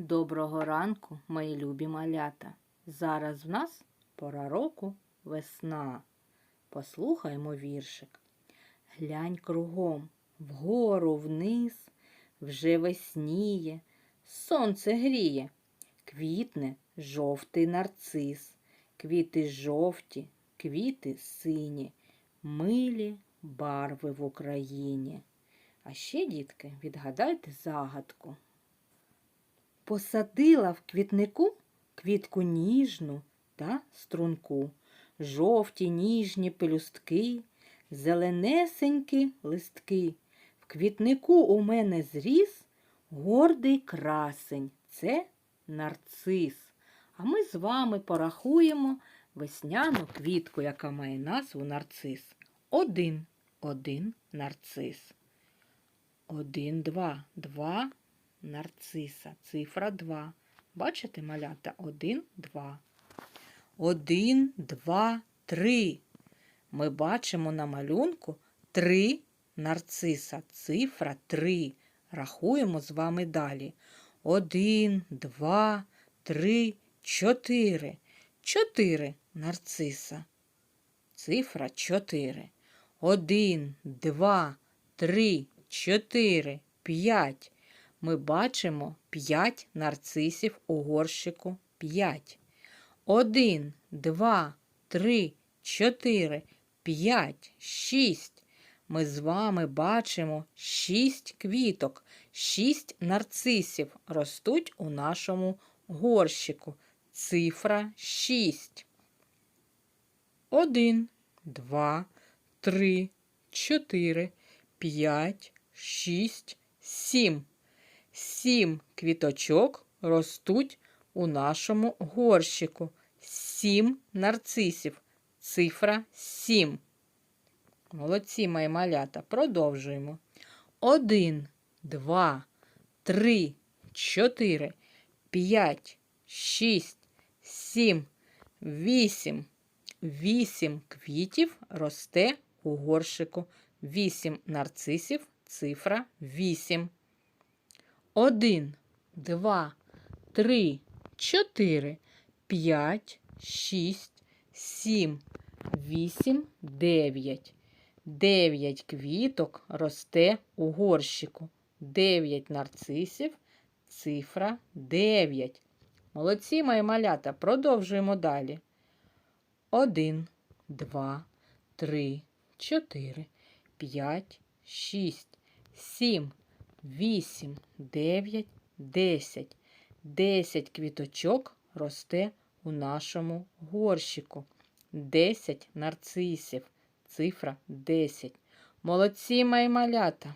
Доброго ранку, мої любі малята. Зараз в нас пора року весна. Послухаймо віршик. Глянь кругом, вгору вниз, вже весніє, сонце гріє, квітне жовтий нарцис, квіти жовті, квіти сині, милі барви в Україні. А ще, дітки, відгадайте загадку. Посадила в квітнику квітку ніжну та струнку, жовті ніжні пелюстки, зеленесенькі листки. В квітнику у мене зріс гордий красень. Це нарцис. А ми з вами порахуємо весняну квітку, яка має назву нарцис. Один, один нарцис. Один, два, два нарциса. Цифра 2. Бачите, малята? 1, 2. 1, 2, 3. Ми бачимо на малюнку 3 нарциса. Цифра 3. Рахуємо з вами далі. 1, 2, 3, 4. 4 нарциса. Цифра 4. 1, 2, 3, 4, 5 ми бачимо 5 нарцисів у горщику 5. 1, 2, 3, 4, 5, 6. Ми з вами бачимо 6 квіток, 6 нарцисів ростуть у нашому горщику. Цифра 6. 1, 2, 3, 4, 5, 6, 7. Сім квіточок ростуть у нашому горщику. Сім нарцисів. Цифра сім. Молодці мої малята. Продовжуємо. Один, два, три, чотири, п'ять, шість, сім, вісім. Вісім квітів росте у горщику. Вісім нарцисів. Цифра вісім. Один, два, три, чотири, п'ять, шість, сім, вісім, дев'ять. Дев'ять квіток росте у горщику. Дев'ять нарцисів. Цифра дев'ять. Молодці мої малята. Продовжуємо далі. Один, два, три, чотири, п'ять, шість, сім. Вісім, дев'ять, десять. Десять квіточок росте у нашому горщику. Десять нарцисів. Цифра десять. Молодці мої малята.